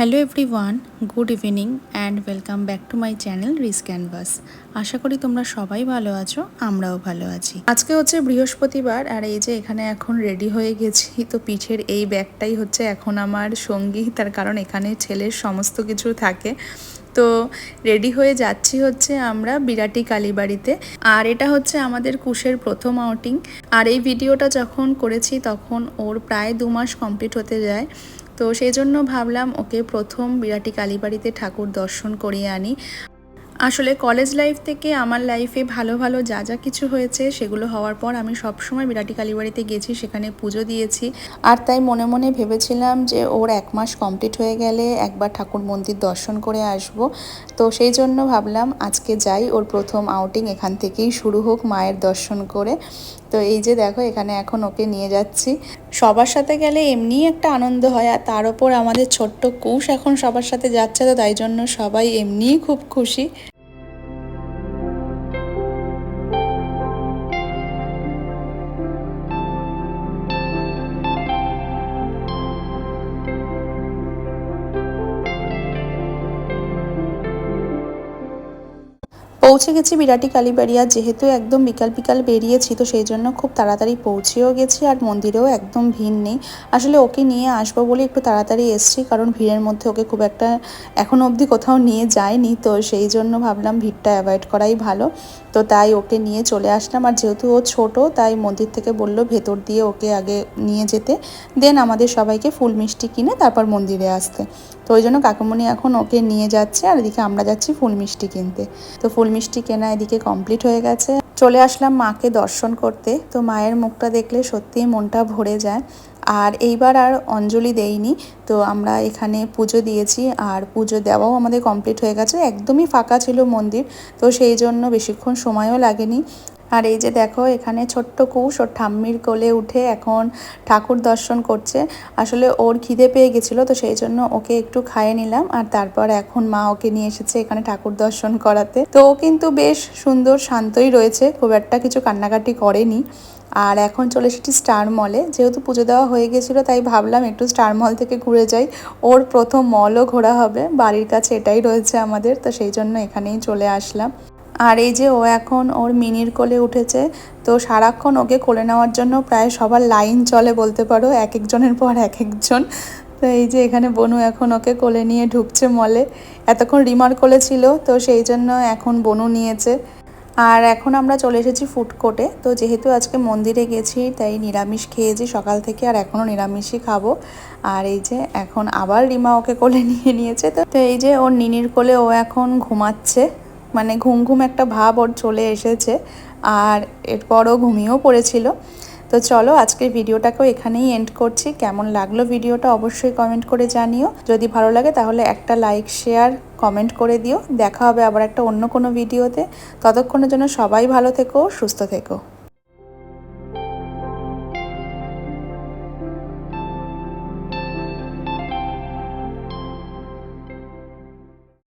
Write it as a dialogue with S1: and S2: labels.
S1: Hello everyone good evening and welcome back to my channel Rhys canvas আশা করি তোমরা সবাই ভালো আছো, আমরাও ভালো আছি। আজকে হচ্ছে বৃহস্পতিবার আর এই যে এখানে এখন রেডি হয়ে গেছি, তো পিঠের এই ব্যাগটাই হচ্ছে এখন আমার সঙ্গী, তার কারণ এখানে ছেলের সমস্ত কিছু থাকে। তো রেডি হয়ে যাচ্ছি হচ্ছে আমরা বিরাটি কালীবাড়িতে। আর এটা হচ্ছে আমাদের কুশের প্রথম আউটিং আর এই ভিডিওটা যখন করেছি তখন ওর প্রায় দু মাস কমপ্লিট হতে যায়। তো সেই জন্য ভাবলাম, ওকে প্রথম বিরাটি কালীবাড়িতে ঠাকুর দর্শন করিয়ে আনি। আসলে কলেজ লাইফ থেকে আমার লাইফে ভালো ভালো যা যা কিছু হয়েছে, সেগুলো হওয়ার পর আমি সবসময় বিরাটি কালীবাড়িতে গেছি, সেখানে পুজো দিয়েছি। আর তাই মনে মনে ভেবেছিলাম যে ওর এক মাস কমপ্লিট হয়ে গেলে একবার ঠাকুর মন্দির দর্শন করে আসব। তো সেই জন্য ভাবলাম আজকে যাই, ওর প্রথম আউটিং এখান থেকেই শুরু হোক মায়ের দর্শন করে। তো এই যে দেখো, এখানে এখন ওকে নিয়ে যাচ্ছি। সবার সাথে গেলে এমনিই একটা আনন্দ হয়, আর তার ওপর আমাদের ছোট্ট কুশ এখন সবার সাথে যাচ্ছে, তো তাই জন্য সবাই এমনিই খুব খুশি। পৌঁছে গেছি বিরাটি কালীবাড়িয়া, যেহেতু একদম বিকাল বিকাল বেরিয়েছি, তো সেই জন্য খুব তাড়াতাড়ি পৌঁছেও গেছি আর মন্দিরেও একদম ভিড় নেই। আসলে ওকে নিয়ে আসব বলে একটু তাড়াতাড়ি এসছি, কারণ ভিড়ের মধ্যে ওকে খুব একটা এখনও অবধি কোথাও নিয়ে যায়নি, তো সেই জন্য ভাবলাম ভিড়টা অ্যাভয়েড করাই ভালো। তো তাই ওকে নিয়ে চলে আসলাম, আর যেহেতু ও ছোট, তাই মন্দির থেকে বলল ভেতর দিয়ে ওকে আগে নিয়ে যেতে। দেন আমাদের সবাইকে ফুল মিষ্টি কিনে তারপর মন্দিরে আসতে। তো ওই জন্য কাকুমণি এখন ওকে নিয়ে যাচ্ছে আর এদিকে আমরা যাচ্ছি ফুল মিষ্টি কিনতে। তো ফুল মিষ্টি কেনা এদিকে কমপ্লিট হয়ে গেছে। চলে আসলাম মাকে দর্শন করতে। তো মায়ের মুখটা দেখলে সত্যিই মনটা ভরে যায়। আর এইবার আর অঞ্জলি দেইনি তো আমরা এখানে পুজো দিয়েছি আর পুজো দেওয়াও আমাদের কমপ্লিট হয়ে গেছে। একদমই ফাঁকা ছিল মন্দির। তো সেই জন্য বেশিক্ষণ সময়ও লাগেনি। আর এই যে দেখো, এখানে ছোট্ট কুশ, ওর ঠাম্মির কোলে উঠে এখন ঠাকুর দর্শন করছে। আসলে ওর খিদে পেয়ে গেছিল, তো সেই জন্য ওকে একটু খাইয়ে নিলাম। আর তারপর এখন মা ওকে নিয়ে এসেছে এখানে ঠাকুর দর্শন করাতে। তো ও কিন্তু বেশ সুন্দর শান্তই রয়েছে, খুব একটা কিছু কান্নাকাটি করেনি। আর এখন চলে এসেছি স্টার মলে। যেহেতু পুজো দেওয়া হয়ে গেছিল, তাই ভাবলাম একটু স্টার মল থেকে ঘুরে যাই। ওর প্রথম মলও ঘোরা হবে, বাড়ির কাছে এটাই রয়েছে আমাদের, তো সেই জন্য এখানেই চলে আসলাম। আর এই যে ও এখন ওর মিনির কোলে উঠেছে, তো সারাক্ষণ ওকে কোলে নেওয়ার জন্য প্রায় সবার লাইন চলে বলতে পারো, এক একজনের পর এক একজন। তো এই যে এখানে বনু এখন ওকে কোলে নিয়ে ঢুকছে মলে। এতক্ষণ রিমার কোলে ছিল, তো সেই জন্য এখন বনু নিয়েছে। আর এখন আমরা চলে এসেছি ফুড কোর্টে, তো যেহেতু আজকে মন্দিরে গেছি, তাই নিরামিষ খেয়েছি, সকাল থেকে আর এখনও নিরামিষই খাব। আর এই যে এখন আবার রিমা ওকে কোলে নিয়ে নিয়েছে, তো এই যে ওর নিনির কোলে ও এখন ঘুমাচ্ছে। মানে ঘুম ঘুম একটা ভাব ওর চলে এসেছে আর এরপরও ঘুমিয়েও পড়েছিল। তো চলো আজকের ভিডিওটাকেও এখানেই এন্ড করছি। কেমন লাগল ভিডিওটা অবশ্যই কমেন্ট করে জানিও। যদি ভালো লাগে তাহলে একটা লাইক শেয়ার কমেন্ট করে দিও। দেখা হবে আবার একটা অন্য কোনো ভিডিওতে। ততক্ষণের জন্য সবাই ভালো থেকো, সুস্থ থেকো।